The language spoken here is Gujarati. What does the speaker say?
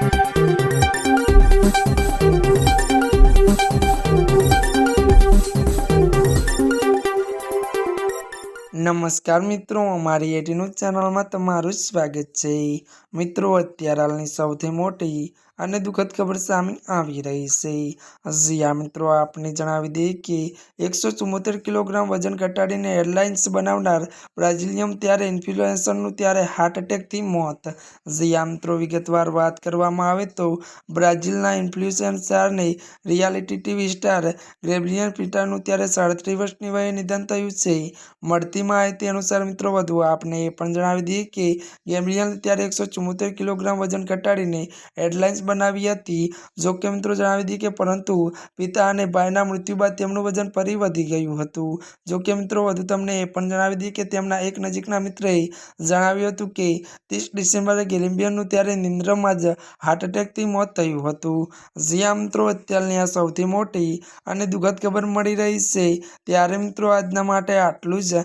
Thank you. નમસ્કાર મિત્રો, અમારી એટીનું ચેનલમાં તમારું સ્વાગત છે. મિત્રો, અત્યારે હાલની સૌથી મોટી અને દુઃખદ ખબર સામે આવી રહી છે. હજી મિત્રો, આપને જણાવી દઈએ કે એકસો ચુમ્મોતેર કિલોગ્રામ વજન ઘટાડીને એરલાઇન્સ બનાવનાર બ્રાઝિલિયમ ત્યારે ઇન્ફ્લુએન્સરનું ત્યારે હાર્ટ એટેકથી મોત. હજી મિત્રો, વિગતવાર વાત કરવામાં આવે તો બ્રાઝિલના ઇન્ફ્લુએન્સરને રિયાલિટી ટીવી સ્ટાર ગ્રેબલિયન પીટાનું ત્યારે સાડત્રીસ વર્ષની વયે નિધન થયું છે. મળતી માહિતી અનુસાર મિત્રો, વધુ આપને એ પણ જણાવી દઈએ કે ગેબ્રિયલ ત્યારે એકસો ચુમ્મોતેર કિલોગ્રામ વજન ઘટાડીને હેડલાઇન્સ બનાવી હતી. જો કે મિત્રો, જણાવી દઈએ કે પરંતુ પિતા અને ભાઈના મૃત્યુ બાદ તેમનું વજન ફરી વધી ગયું હતું. જો કે મિત્રો, વધુ તમને એ પણ જણાવી દઈએ કે તેમના એક નજીકના મિત્રએ જણાવ્યું હતું કે ત્રીસ ડિસેમ્બરે ગેલિમ્બિયનનું ત્યારે નિંદ્રમાં જ હાર્ટ એટેકથી મોત થયું હતું. જ્યાં મિત્રો, અત્યારની આ સૌથી મોટી અને દુઃખદ ખબર મળી રહી છે. ત્યારે મિત્રો, આજના માટે આટલું જ.